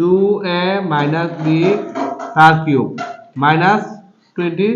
Two A minus B তার cube minus twenty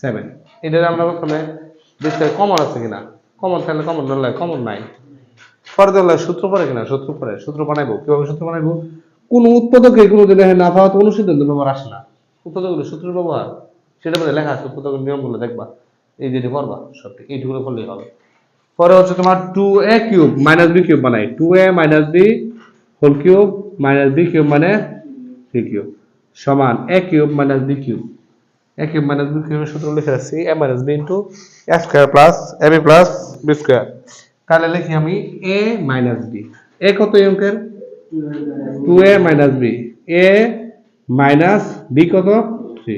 seven এটা আমরা প্রথমে দেখতে কমন আছে কিনা? কমন থাকলে কমন ধরলে কমন নাই। পরে ধরলে সূত্র পড়ে কিনা? সূত্র পড়ে। সূত্র বানাইবো। কীভাবে সূত্র বানাইবো? কোন উৎপাদকে কোনো দিনে না পাওয়া তো অনুসিদ্ধ ব্যবহার আসে না। উৎপাদকগুলো সূত্রের ব্যবহার। সেটা মধ্যে লেখা আছে, উৎপাদকের নিয়মগুলো দেখবা। এই যেটি পড়বা, সবটি। এইটুকুলো করলেই হবে। পরে হচ্ছে তোমার two A cube minus B cube বানাই। Two A minus B whole cube minus B cube মানে বি কিউব সমান A cube minus B cube A cube minus B কিউবের সূত্র লিখে রাখছি A minus B into A square plus A B plus B square তাহলে লিখি আমি A minus B A কত অঙ্কের? Two A minus B A minus B কত? থ্রি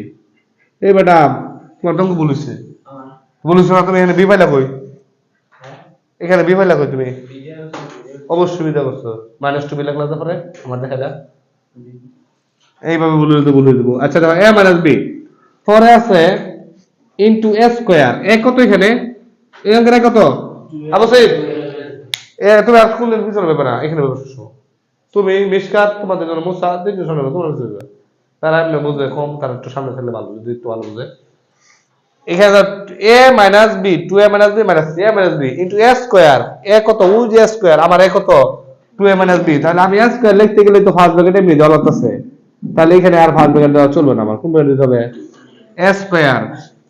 এই বেটা তোমার অঙ্ক বলেছে। বলেছ না তুমি এখানে বি পাইলা কই? এখানে বি পাইলা কই তুমি? অবশ্যই বিদা করছ মাইনাস টু বি লাগলা তারপরে আমার দেখা যা এইভাবে বলে দিতে বলে দেবো। আচ্ছা দেখো এ মাইনাস বি পরে আছে ইন্টু এ স্কোয়ার এ কত এখানে? এই অঙ্কের এ কত? অবশ্যই এ তুমি আর স্কুলের পিছনে ব্যাপার না এখানে ব্যাপার শোনো তুমি মিসকাত তোমাদের জন্য মুসা তিনজন সামনে তোমার কাছে তারা এমনি বুঝবে কম তারা একটু সামনে থাকলে ভালো যদি একটু ভালো বুঝে। এখানে A minus B A minus B A minus B A square A কত? স্কোয়ার আমার এ কত? এ মাইনাস বি তাহলে আমি এ লিখতে গেলে তো ফার্স্ট আছে তাহলে এখানে আর ফার্স্ট ব্র্যাকেট দেওয়া চলবে না, আমার কোন ব্র্যাকেট হবে? এ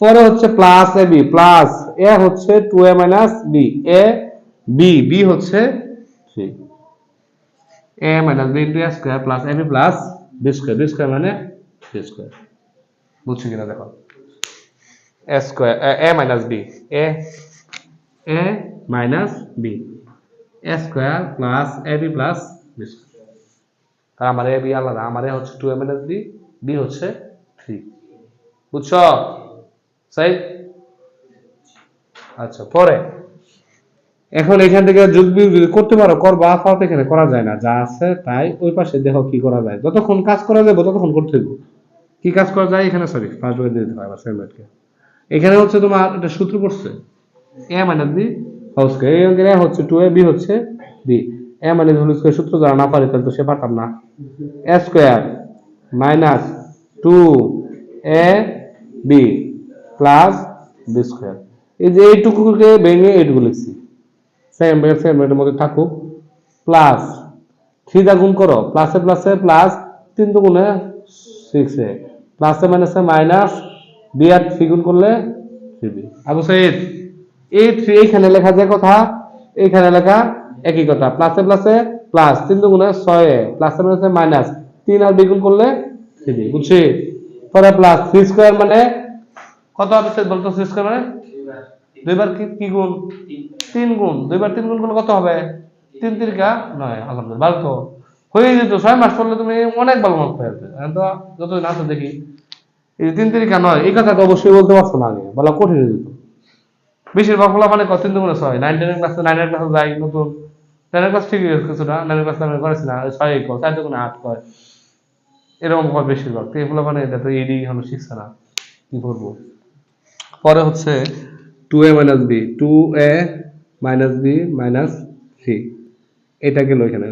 পরে হচ্ছে plus A B plus A হচ্ছে two A minus B A B B হচ্ছে three A minus B A square plus A B plus B B মানে বুঝছি কিনা দেখো? Uh, a minus b. A a minus b. A square plus ab plus b. square তার আমার a b আলাদা। আমার a হচ্ছে 2a minus b b হচ্ছে 3 বুঝছ? সাই? আচ্ছা পরে। এখন এখান থেকে যোগ বিয়োগ করতে পারো করবা ফাও এখানে করা যায় না। যা আছে তাই ওই পাশে দেখো কি করা যায়। যতক্ষণ কাজ করা যাবে ততক্ষণ করতে হইব। কি কাজ করা যায়? এখানে সরি ফার্স্ট দিতে হয় আবার সেকেন্ড এখানে হচ্ছে তোমার এটা সূত্র পড়ছে। A minus B? Whole square এই অঙ্কের এ হচ্ছে টু এ বি হচ্ছে B. A minus whole square সূত্র যারা না পারে তাহলে তো সে পারতাম না। A square minus two A B plus B square এই যে এইটুকুকে ভেঙে এইটুকু লিখছি। সেকেন্ড ব্র্যাকেট সেকেন্ড ব্র্যাকেটের মধ্যে থাকুক। প্লাস থ্রি দা গুণ করো। প্লাসে প্লাসে প্লাস তিন দুগুণে সিক্স এ। প্লাসে মাইনাসে মাইনাস বি আর থ্রি গুণ করলে থ্রি বি আবু সাইদ, এই থ্রি, এইখানে লেখা যে কথা, এইখানে লেখা একই কথা। প্লাসে প্লাসে প্লাস তিন দুগুণে ছয় এ। প্লাসে মাইনাসে তিন আর বি গুণ করলে থ্রি বি বুঝছি? পরে প্লাস থ্রি স্কোয়ার মানে কত হবে বলতো থ্রি স্কোয়ার মানে? দুইবার কি গুণ? তিন গুণ। দুইবার তিন গুণ করলে কত হবে? তিন তিরিকা নয়, আলহামদুলিল্লাহ, ভালো তো। হয়ে যেত, ছয় মাস পড়লে তুমি অনেক ভালো মার্ক পেয়ে যেতে। যতদিন আছে দেখি। এই তিন তারিখা নয়, এই কথা তো অবশ্যই বলতে পারছ না আগে, বলা কঠিন হয়ে যেত। বেশিরভাগ ফলা মানে কত? তিন দুগুণে ছয়। নাইন টেনের ক্লাসে নাইনের ক্লাসে যাই, নতুন। টেনের ক্লাস ঠিকই কিছুটা নাইনের ক্লাস আমি করেছি না, ছয় কয় চার দুগুণে আট কয় এরকম কয় বেশিরভাগ। তো এগুলো মানে এটা তো এডি এখনও শিখছে না। কি করব? পরে হচ্ছে two A minus B two A minus B minus three এটা গেল এখানে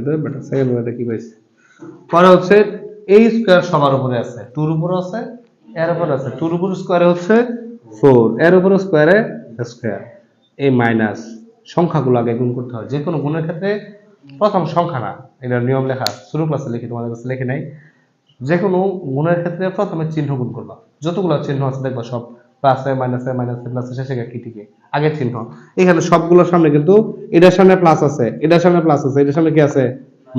সেকেন্ড ওয়েটা কি পাইছে? পরে হচ্ছে এই স্কোয়ার সবার উপরে আছে। টুর উপরে আছে এর উপরে আছে। টুর উপর স্কোয়ারে হচ্ছে ফোর এর উপরে স্কোয়ারে স্কোয়ার এই মাইনাস সংখ্যাগুলো আগে গুণ করতে হয়। যে কোনো গুণের ক্ষেত্রে প্রথম সংখ্যা না। এটার নিয়ম লেখা। শুরু ক্লাসে লিখে, তোমাদের কাছে লিখে নাই। যে কোনো গুণের ক্ষেত্রে প্রথমে চিহ্ন গুণ করবা। যতগুলো চিহ্ন আছে, দেখবা সব প্লাসে মাইনাসে মাইনাসে প্লাসে শেষে কি টিকে আগে চিহ্ন। এখানে সবগুলোর সামনে কিন্তু এটার সামনে প্লাস আছে। এটার সামনে প্লাস আছে। এটার সামনে কি আছে?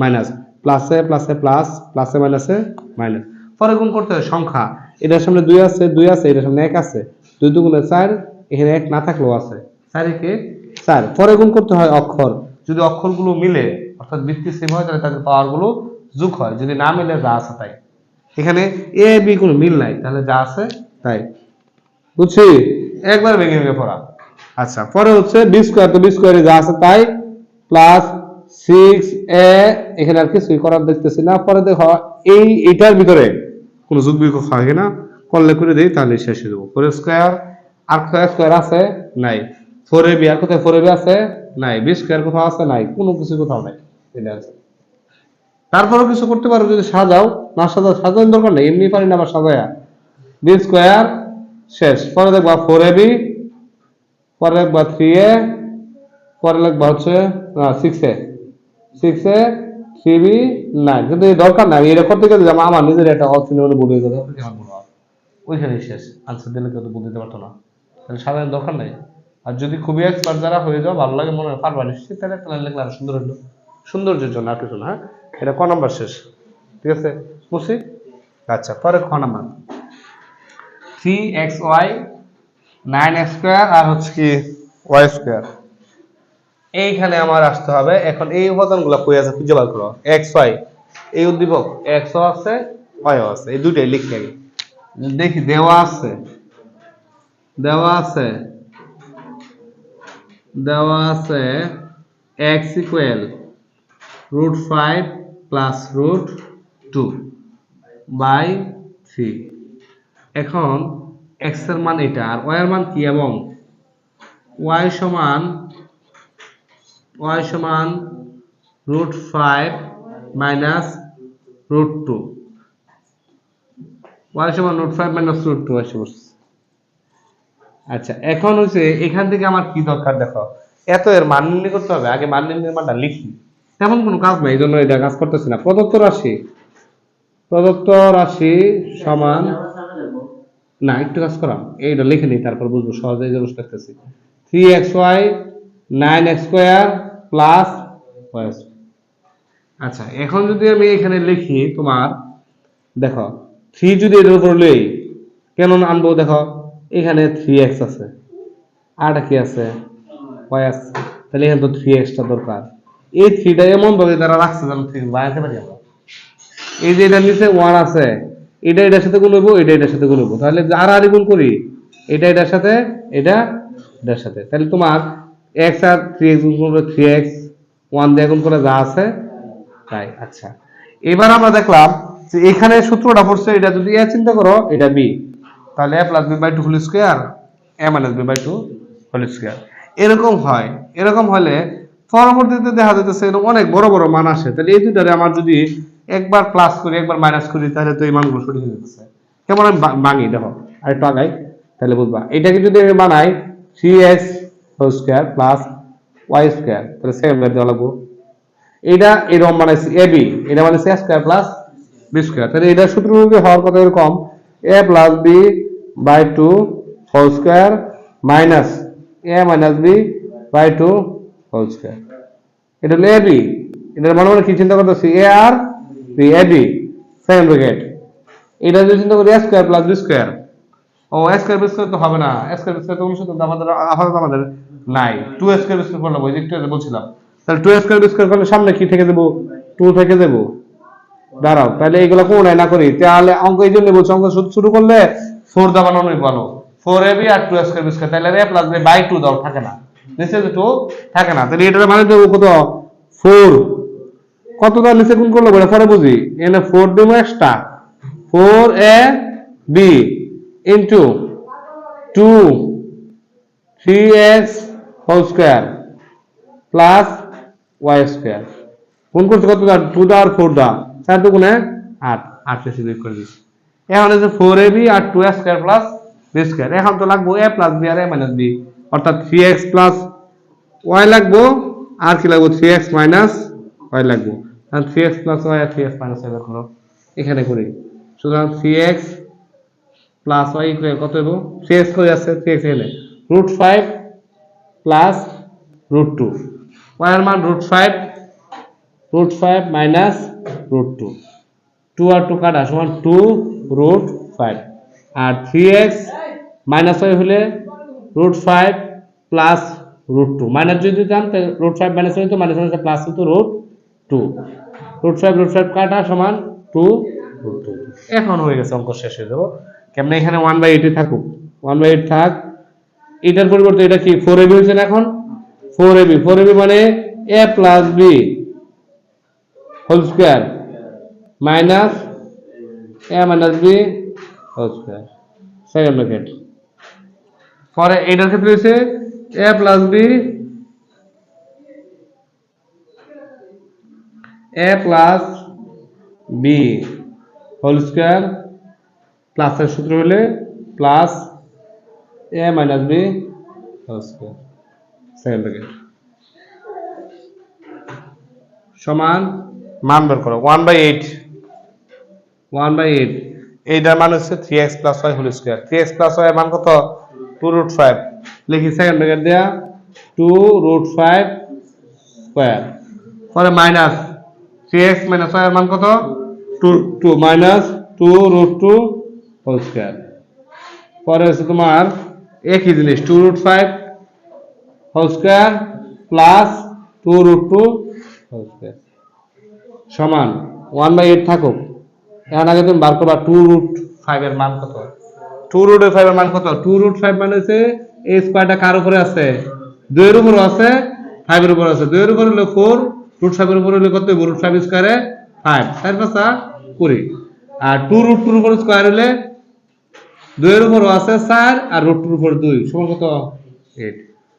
মাইনাস প্লাসে প্লাসে প্লাস প্লাসে মাইনাসে মাইনাস পরে গুণ করতে হয় সংখ্যা। এটার সামনে দুই আছে দুই আছে এটার সামনে এক আছে। দুই দুগুণে চার এখানে এক না থাকলেও আছে। চার একে চার। পরে গুণ করতে হয় অক্ষর। যদি অক্ষরগুলো মিলে অর্থাৎ বৃত্তি সেম হয় তাহলে তাদের পাওয়ারগুলো যোগ হয়। যদি না মিলে যা আছে তাই। এখানে এ বি কোনো মিল নাই তাহলে যা আছে তাই। বুঝছি? একবার ভেঙে ভেঙে পড়া। আচ্ছা পরে হচ্ছে বি স্কোয়ার তো বি স্কোয়ারে যা আছে তাই প্লাস সিক্স এ এখানে আর কিছুই করার দেখতেছি না। পরে দেখো এই এটার ভিতরে কোনো যোগ বিয়োগ হয় না, করলে করে দেই, তাহলে শেষ হয়ে যাব। ফোর স্কোয়ার আর কোথায় স্কোয়ার আছে? নাই। ফোর এ বি আর কোথায় ফোর এ বি আছে? নাই। বি স্কোয়ার কোথাও আছে? নাই। কোনো কিছু কোথাও নাই। তারপরেও কিছু করতে পারো, যদি সাজাও। না সাজাও, সাজানোর দরকার নেই। এমনি পারি না আবার সাজায়া। বি স্কোয়ার শেষ। পরে দেখবা ফোর এ বি পরে দেখবা থ্রি এ পরে লিখবা হচ্ছে, না six A six A three nine কিন্তু এই দরকার নাই আমি এটা করতে গেলে আমার নিজের একটা অচিনে বলে বলে দিতে আমার মনে হয় ওইখানেই শেষ আনসার দিলে কেউ তো বুঝতে পারতো না। তাহলে সাধারণ দরকার নেই। আর যদি খুবই এক্সপার্ট যারা হয়ে যাও ভালো লাগে মনে হয় পারবা নিশ্চয়ই তাহলে একটা লাইন লিখলে আরও সুন্দর হলো সৌন্দর্যের জন্য আর কিছু না হ্যাঁ? এটা ক নাম্বার শেষ? ঠিক আছে? বুঝছি আচ্ছা পরে খ number. Three X Y nine X square আর হচ্ছে কি ওয়াই স্কোয়ার এইখানে আমার আসতে হবে। এখন এই উপাদানগুলো কই আছে খুঁজে বার করো। এক্স ওয়াই এই উদ্দীপক এক্স ও আছে ওয়াই ও আছে, এই দুইটাই লিখতে দেখি, দেওয়া আছে দেওয়া আছে দেওয়া আছে X equal root five plus root two by three এখন এক্সের মান এটা, আর ওয়াই এর মান কি এবং ওয়াই সমান ওয়াই সমান root five minus root two Y সমান root five minus root two আসে বসছে আচ্ছা এখন হচ্ছে এখান থেকে আমার কি দরকার দেখো? এত এর মান নির্ণয় করতে হবে, আগে মান নির্ণয়ের মানটা লিখি। তেমন কোনো কাজ নাই, এই জন্য এটা কাজ করতেছি না। প্রদত্ত রাশি প্রদত্ত রাশি সমান না, একটু কাজ করাম, এইটা লিখে নিই, তারপর বুঝব সহজে, এই জন্য লিখতেছি three X Y nine X square plus Y আচ্ছা এখন যদি আমি এখানে লিখি তোমার, দেখো থ্রি যদি এর উপর লই, কেন আনব দেখো, এখানে থ্রি এক্স আছে। আরটা কি আছে? ওয়াই তাহলে এখানে তো থ্রি এক্সটা দরকার। এই থ্রিটা এমন ভাবে তারা রাখছে যেন থ্রি বানাতে পারি এই যে এটার নিচে ওয়ান আছে, এটা এটার সাথে গুণ এটা এটার সাথে তাহলে আর আর গুণ করি, এটা এটার সাথে, এটা এটার সাথে। তাহলে তোমার এক্স আর থ্রি এক্স করবে থ্রি এক্স ওয়ান দিয়ে গুণ করে যা আছে, তাই আচ্ছা। এবার আমরা দেখলাম যে এখানে সূত্রটা পড়ছে, এটা যদি এ চিন্তা করো, এটা বি তাহলে A plus B by two whole square A minus B by two whole square এরকম হয়, এরকম হলে পরবর্তীতে দেখা যাইতেছে অনেক বড় বড় মান আসে। তাহলে এই দুইটারে আমার যদি একবার প্লাস করি, একবার মাইনাস করি, তাহলে তো এই মানগুলো সঠিক হয়ে যেতেছে কেমন আমি ভাঙি, দেখো আর একটু আগাই, তাহলে বুঝবা। এটাকে যদি আমি বানাই three X square plus Y square তাহলে সেভেন দেওয়া লাগবো। এটা এরকম বানাইছি এ বি এটা বানাইছি A square plus B square তাহলে এটা সূত্ররূপে হওয়ার কথা এরকম A plus B by two whole square minus A minus B by two whole square এটা হলো এ বি এটার মনে মনে কি চিন্তা করতেছি? এ আর b a b second bracket এটা যদি চিন্তা করি a square plus b square O square B square তো হবে না। স্কোয়ার বি স্কোয়ার তো অনুষ্ঠিত আমাদের আপাতত আমাদের নাই। টু স্কোয়ার বি স্কোয়ার করলাম ওই যে বলছিলাম। তাহলে টু স্কোয়ার বি স্কোয়ার করলে সামনে কি থেকে দেবো টু থেকে দেবো দাঁড়াও, তাহলে এগুলো কোন না করি। তাহলে অঙ্ক এই জন্য বলছি, অঙ্ক শুরু- করলে ফোর দা বানানোই ভালো। ফোর এ বি আর টু স্কোয়ার বি স্কোয়ার তাহলে a plus b by two দাও থাকে না। নিচে যে টু থাকে না। তাহলে এটার মানে দেবো কত? ফোর কত তার নিচে গুণ করল পরে বুঝি। এখানে ফোর দিব extra four a b into two three x whole square plus y square গুণ করছে কত দা? টু দা আর ফোর দা। চার দু গুণে আট বেশি বিয়োগ করে দিচ্ছি। এখন হচ্ছে four A B R two a square plus b square এখন তো লাগবো এ প্লাস বি আর এ মাইনাস বি অর্থাৎ থ্রি এক্স প্লাস ওয়াই লাগবো। আর কি লাগবো? থ্রি এক্স মাইনাস ওয়াই লাগবো। থ্রি এক্স প্লাস ওয়াই আর থ্রি এক্স মাইনাস ওয়াই এখানে করি। সুতরাং three x plus y equal কত হইব? থ্রি এক্স করে আছে থ্রি এক্স এখানে root five plus root two y এর মান root five root five minus root two two আর টু কাটা, সমান টু রুট ফাইভ আর থ্রি এক্স মাইনাস ওয়াই হলে root five plus root two minus যদি দিতাম রুট ফাইভ মাইনাস ওয়াই তো minus minus plus হতো root two root five root five কাটা সমান টু রুট টু এখন হয়ে গেছে অঙ্ক শেষ হয়ে যাব। কেমন এখানে ওয়ান বাই এইটে থাকুক? ওয়ান বাই এইট থাক। এটার পরিবর্তে এটা কি ফোর এবি হয়েছে না এখন? Four a b four a b মানে a plus b whole square minus a minus b whole square second bracket পরে এটার ক্ষেত্রে হয়েছে a plus b a plus b whole square প্লাসের সূত্র হলে plus a minus b square second bracket. সমান মান বের করো one by eight one by eight এইটার মান হচ্ছে three x plus y whole square three x plus y মান কত? টু রুট ফাইভ লিখি সেকেন্ড ব্র্যাকেট দেয়া টু রুট ফাইভ স্কোয়ার পরে minus three x minus y মান কত? Two two minus two root two whole square পরে হচ্ছে তোমার একই জিনিস two root five whole square plus two root two whole square সমান ওয়ান বাই এইট থাকুক। এখন আগে তুমি বার করবা টু রুট ফাইভ এর মান কত? টু রুট ফাইভ এর মান কত? টু রুট ফাইভ মানে হচ্ছে এই স্কোয়ারটা কার উপরে আছে? দুইয়ের উপর আছে ফাইভের উপর আছে। দুইয়ের উপর হলো ফোর রুট ফাইভের উপর হলে কত? রুট ফাইভ স্কোয়ারে ফাইভ চার পাঁচা কুড়ি। আর টু রুট টুর উপর স্কোয়ার হলে দুইয়ের উপর আছে চার আর রুট টুর উপর দুই। সমান কত? এইট।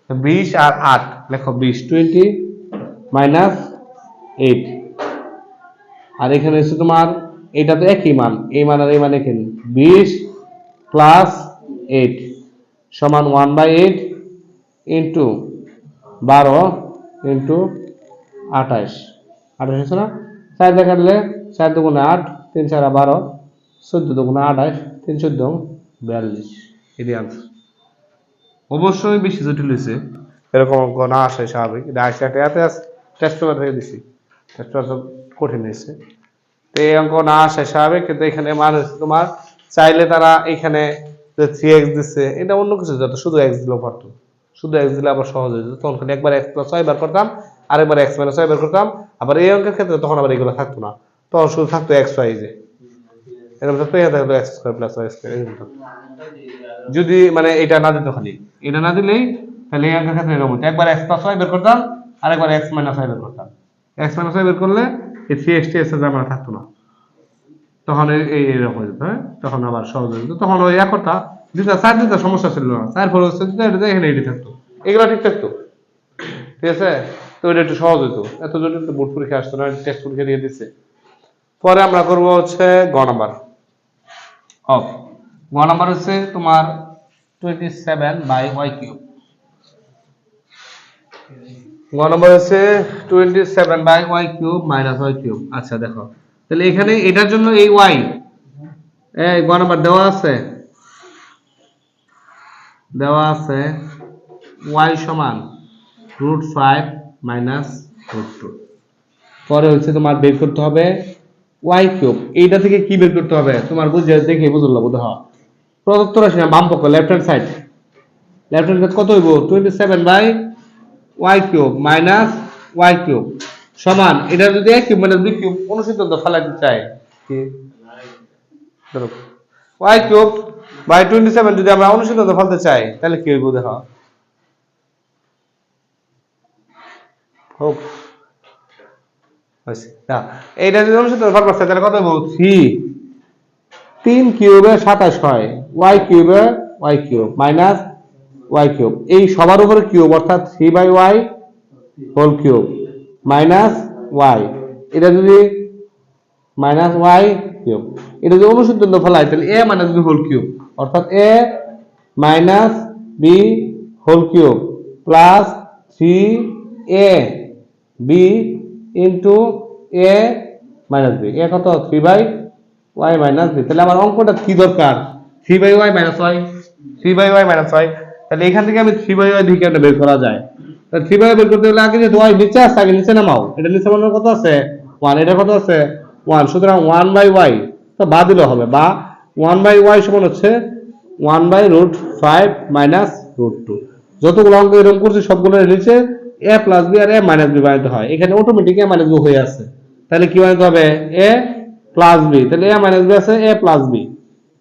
বিশ আর আট লেখো বিশ। Twenty minus eight. আর এখানে হচ্ছে তোমার এটা তো একই মান এই মান আর এই মান এখানে বিশ প্লাস এইট সমান ওয়ান বাই এইট ইন্টু বারো ইন্টু আঠাশ। আঠাশ হচ্ছে না? চার কাটলে চার দুগুণে আট তিন চার বারো চোদ্দ দুগুণে আঠাশ তিন চোদ্দ। বিয়াল্লিশ, এটি আনসার অবশ্যই বেশি জটিল হয়েছে। এরকম অঙ্ক না আসে স্বাভাবিক। এটা আসে একটা এতে টেস্ট পেপার থেকে দিছি। টেস্ট পেপার তো কঠিন হয়েছে। তো এই অঙ্ক না আসে স্বাভাবিক, কিন্তু এখানে তোমার চাইলে তারা এখানে যে থ্রি এক্স দিচ্ছে এটা অন্য কিছু যত শুধু এক্স দিলেও পারতো। শুধু এক্স দিলে আবার সহজ হয়ে যেত। তখন একবার এক্স প্লাস ছয় বার করতাম, আরেকবার এক্স মাইনাস ছয় বার করতাম। আবার এই অঙ্কের ক্ষেত্রে তখন আবার এগুলো থাকতো না। তখন শুধু থাকতো এক্স ওয়াই যে যদি মানে এটা না দিত খালি। এটা না দিলেই তাহলে এই অঙ্কের ক্ষেত্রে এরকম হতো। একবার এক্স প্লাস ওয়াই বের করতাম, আরেকবার এক্স মাইনাস ওয়াই বের করতাম। এক্স মাইনাস ওয়াই বের করলে এই থ্রি এক্স টি এক্স জামা থাকতো না। তখন এই এরকম হয়ে যেত হ্যাঁ? তখন আবার সহজ হয়ে যেত। তখন ওই একটা দিতে চার দিতে সমস্যা ছিল না। চার ফলে হচ্ছে দিতে এটা এখানে এটি থাকতো। এগুলো ঠিক থাকতো। ঠিক আছে? তো এটা একটু সহজ হতো এত জটিল তো বোর্ড পরীক্ষা আসতো না টেস্ট পরীক্ষা দিয়ে দিচ্ছে পরে আমরা করব হচ্ছে গ নাম্বার। অফ গ নাম্বার হচ্ছে তোমার twenty seven by y cube গ নম্বর হচ্ছে twenty seven by y cube minus y cube আচ্ছা দেখো। তাহলে এখানে এটার জন্য এই ওয়াই এই গ নম্বর দেওয়া আছে। দেওয়া আছে ওয়াই সমান root five minus root two পরে হচ্ছে তোমার বের করতে হবে ওয়াই কিউব এইটা থেকে কি বের করতে হবে? তোমার বুঝে দেখে বুঝলো বোধ হয় প্রদত্ত রাশি না, বাম পক্ষ left hand side left hand side কত হইব? Twenty seven by y cube minus y cube সমান। এটা যদি এক কিউব মাইনাস বি কিউব অনুসিদ্ধান্ত ফেলাতে চাই কি? Y cube by twenty seven যদি আমরা অনুসিদ্ধান্ত ফেলতে চাই, তাহলে কি হইব, দেখো? হোক। না, এইটা যদি অনুসিদ্ধান্ত ফেলতে চাই, তাহলে কত তিন কিউবে সাতাশ হয়। Y কিউবে y cube, minus y cube. এই সবার উপরে কিউব, অর্থাৎ three by y whole cube, minus y. এটা যদি মাইনাস ওয়াই কিউব। এটা যদি অনুসিদ্ধান্ত ফেলাই তাহলে a minus b whole cube. অর্থাৎ a minus b whole cube, plus three a b into a minus b a কত? Three by y minus b তাহলে আমার অঙ্কটা কি দরকার? Three by y minus y three by y minus y তাহলে এখান থেকে আমি থ্রি বাই ওয়াই কেমনে বের করা যায়। তাহলে থ্রি বাই বের করতে গেলে আগে যেহেতু ওয়াই নিচে আছে, আগে নিচে নামাও। এটা নিচে নামানোর কত আছে? ওয়ান এটা কত আছে? ওয়ান সুতরাং ওয়ান বাই ওয়াই তো বা দিলে হবে। বা ওয়ান বাই ওয়াই সমান হচ্ছে one by root five minus root two যতগুলো অঙ্ক এরকম করছি সবগুলোর নিচে এ প্লাস বি আর এ মাইনাস বি বানাতে হয়। এখানে অটোমেটিক এ মাইনাস বি হয়ে আছে। তাহলে কি বানাতে হবে? এ প্লাস বি তাহলে এ মাইনাস বি আছে a plus b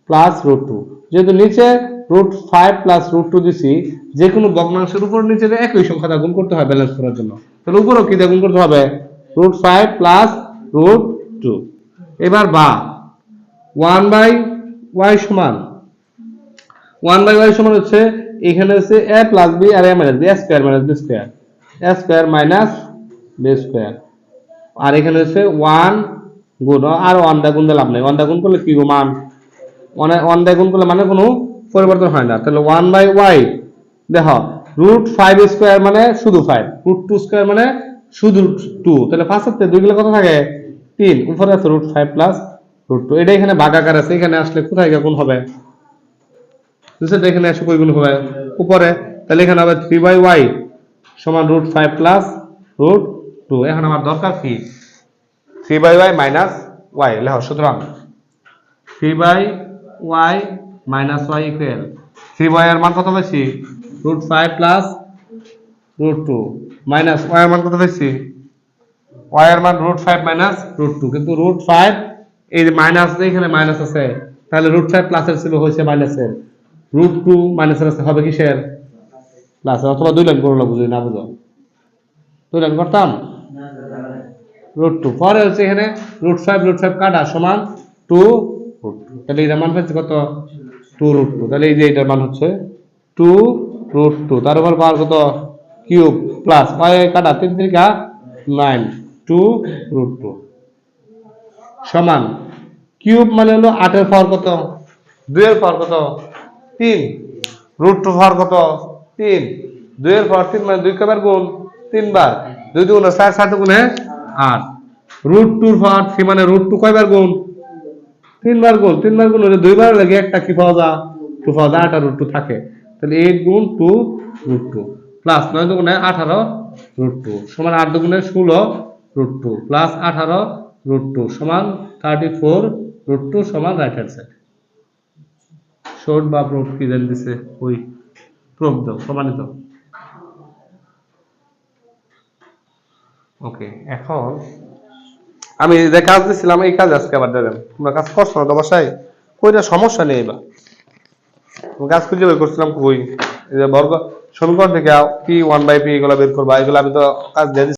plus root two যেহেতু নিচে root five plus root two দিছি যে কোনো ভগ্নাংশের উপর নিচে একই সংখ্যা দিয়ে গুণ করতে হয় ব্যালেন্স করার জন্য। তাহলে উপরেও কি দিয়ে গুণ করতে হবে? Root five plus root two এবার বা। ওয়ান বাই ওয়াই সমান। ওয়ান বাই ওয়াই সমান হচ্ছে, এখানে হচ্ছে এ plus B R a minus b square minus b square square minus b square আর এখানে হচ্ছে ওয়ান গুণ, আর ওয়ান দা গুণ লাভ নেই। ওয়ান দা গুণ করলে কি গো মান? ওয়ানে দা গুণ করলে মানে কোনো পরিবর্তন হয় না। তাহলে ওয়ান বাই ওয়াই দেখো রুট ফাইভ স্কোয়ার মানে শুধু ফাইভ রুট টু স্কোয়ার মানে শুধু টু তাহলে ফার্স্ট দুই গুলো কত থাকে? তিন। উপরে আছে root five plus root two এটা এখানে ভাগাকার আছে। এখানে আসলে কোথায় গুণ হবে? এখানে এসে কই গুণ হবে? উপরে। তাহলে এখানে হবে থ্রি বাই ওয়াই সমান root five plus root two এখন আমার দরকার কি? Three by y minus y লেখো। সুতরাং three by y minus y equal three by এর মান কত পাইছি root five plus root two minus y এর মান কত পাইছি ওয়াই এর মান root five minus root two কিন্তু রুট ফাইভ এই যে মাইনাস এখানে মাইনাস আছে, তাহলে রুট ফাইভ প্লাসের ছিল হয়েছে মাইনাসের রুট টু মাইনাসের আছে, হবে কিসের? প্লাসের অথবা দুই লাইন করল বুঝি না বুঝো দুই লাইন করতাম রুট টু পরে হচ্ছে এখানে রুট ফাইভ রুট ফাইভ কাটা সমান টু রুট টু তাহলে এটার মান হচ্ছে কত টু রুট টু তাহলে এই যে এটার মান হচ্ছে টু রুট টু তার উপর পাওয়ার কত কিউব প্লাস ওয়াই কাটা তিন তিরিকা নাইন টু রুট টু সমান কিউব মানে হলো আটের পাওয়ার কত দুইয়ের পাওয়ার কত তিন রুট টু পাওয়ার কত তিন। দুইয়ের পাওয়ার তিন মানে দুই কবার গুণ তিনবার। দুই দুগুণ চার সাত গুণে আট। রুট টুর পাওয়ার থ্রি মানে রুট টু কয়বার গুণ? তিনবার গুণ। তিনবার গুণ হলে দুইবার লাগে একটা কি পাওয়া যায়? টু পাওয়া যায় আটা রুট টু থাকে। তাহলে এইট গুণ টু রুট টু প্লাস নয় দুগুণে আঠারো রুট টু সমান আট দুগুণে ষোলো রুট টু প্লাস আঠারো রুট টু সমান থার্টি ফোর রুট টু সমান রাইট হ্যান্ড সাইড শর্ট বা প্রুফ কি দিছে ওই প্রুফ প্রমাণিত। ওকে এখন আমি যে কাজ দিছিলাম, এই কাজ আজকে আবার দেবেন। তোমরা কাজ করছ না তো বাসায়? কইটা সমস্যা নেই এবার। কাজ খুঁজে বের করছিলাম কই যে বর্গ, সমীকরণ থেকে পি ওয়ান বাই পি এগুলো বের করবা, এগুলো আমি তো কাজ দিয়ে।